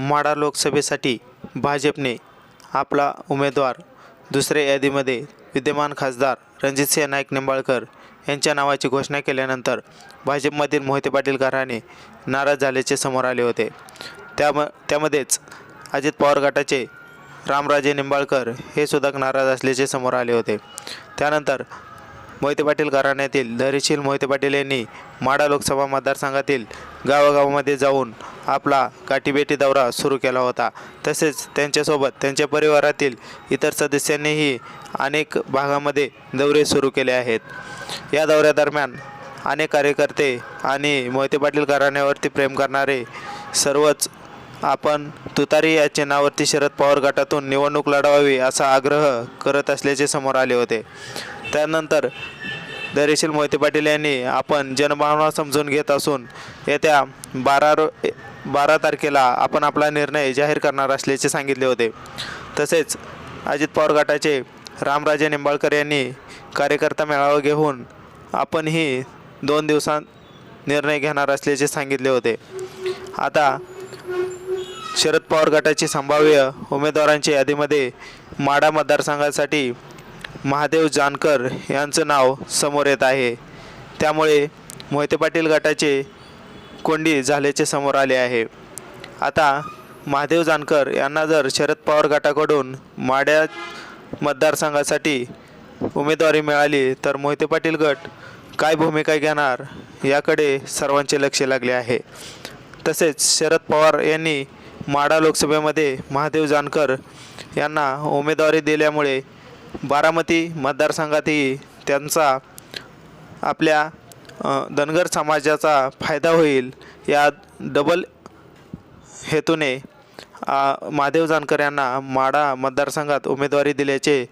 माढा लोकसभेसाठी भाजपने आपला उमेदवार दुसऱ्या यादीमध्ये विद्यमान खासदार रणजितसिंह नाईक निंबाळकर यांच्या नावाची घोषणा केल्यानंतर भाजपमधील मोहिते पाटील घराणे नाराज झाल्याचे समोर आले होते. त्याम त्यामध्येच अजित पवार गटाचे रामराजे निंबाळकर हे सुद्धा नाराज असल्याचे समोर आले होते. त्यानंतर मोहिते पाटील घराण्यातील धैर्यशील मोहिते पाटील यांनी माढा लोकसभा मतदारसंघातील गावागावामध्ये जाऊन आपला गाठीभेटी दौरा सुरू केला होता. तसेच त्यांच्यासोबत त्यांच्या परिवारातील इतर सदस्यांनीही अनेक भागामध्ये दौरे सुरू केले आहेत. या दौऱ्यादरम्यान अनेक कार्यकर्ते आणि मोहिते पाटील घराण्यावरती प्रेम करणारे सर्वच आपण तुतारी या चिन्हावरती शरद पवार गटातून निवडणूक लढवावी असा आग्रह करत असल्याचे समोर आले होते. त्यानंतर दरेशील मोहिते पाटील यांनी आपण जनभावना समजून घेत असून येत्या बारा रो बारा तारखेला आपण आपला निर्णय जाहीर करणार असल्याचे सांगितले होते. तसेच अजित पवार गटाचे रामराजे निंबाळकर यांनी कार्यकर्ता मेळावा घेऊन आपणही दोन दिवसांत निर्णय घेणार असल्याचे सांगितले होते. आता शरद पवार गटाची संभाव्य उमेदवारांच्या यादीमध्ये माढा मतदारसंघासाठी महादेव जानकर यांचं नाव समोर येत आहे. त्यामुळे मोहिते पाटील गटाचे कोंडी झाल्याचे समोर आले आहे. आता महादेव जानकर यांना जर शरद पवार गटाकडून माढ्या मतदारसंघासाठी उमेदवारी मिळाली तर मोहिते पाटील गट काय भूमिका घेणार याकडे सर्वांचे लक्ष लागले आहे. तसेच शरद पवार यांनी माढा लोकसभेमध्ये महादेव जानकर यांना उमेदवारी दिल्यामुळे बारामती मतदारसंघातही त्यांचा आपल्या धनगर समाजाचा फायदा होईल या डबल हेतूने महादेव जानकर यांना माडा मतदारसंघात उमेदवारी दिल्याचे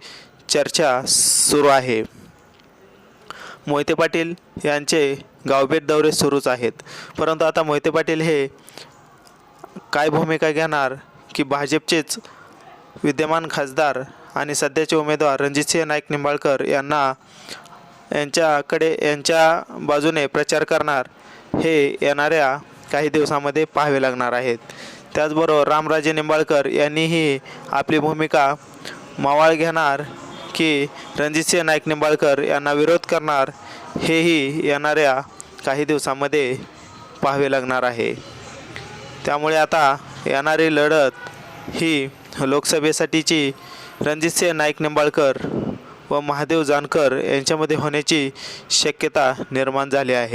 चर्चा सुरू आहे. मोहिते पाटील यांचे गावभेट दौरे सुरूच आहेत. परंतु आता मोहिते पाटील हे काय भूमिका घेणार की भाजपचेच विद्यमान खासदार आणि सध्याचे उमेदवार रणजितसिंह नाईक निंबाळकर यांना यांच्याकडे यांच्या बाजूने प्रचार करणार हे येणाऱ्या काही दिवसामध्ये पाहावे लागणार आहेत. त्याचबरोबर रामराजे निंबाळकर यांनीही आपली भूमिका मावाळ घेणार की रणजितसिंह नाईक निंबाळकर यांना विरोध करणार हेही येणाऱ्या काही दिवसामध्ये पाहावे लागणार आहे. त्यामुळे आता येणारी लढत ही लोकसभेसाठीची रणजितसिंह नाईक निंबाळकर व महादेव जानकर यांच्यामध्ये होण्याची शक्यता निर्माण झाली आहे.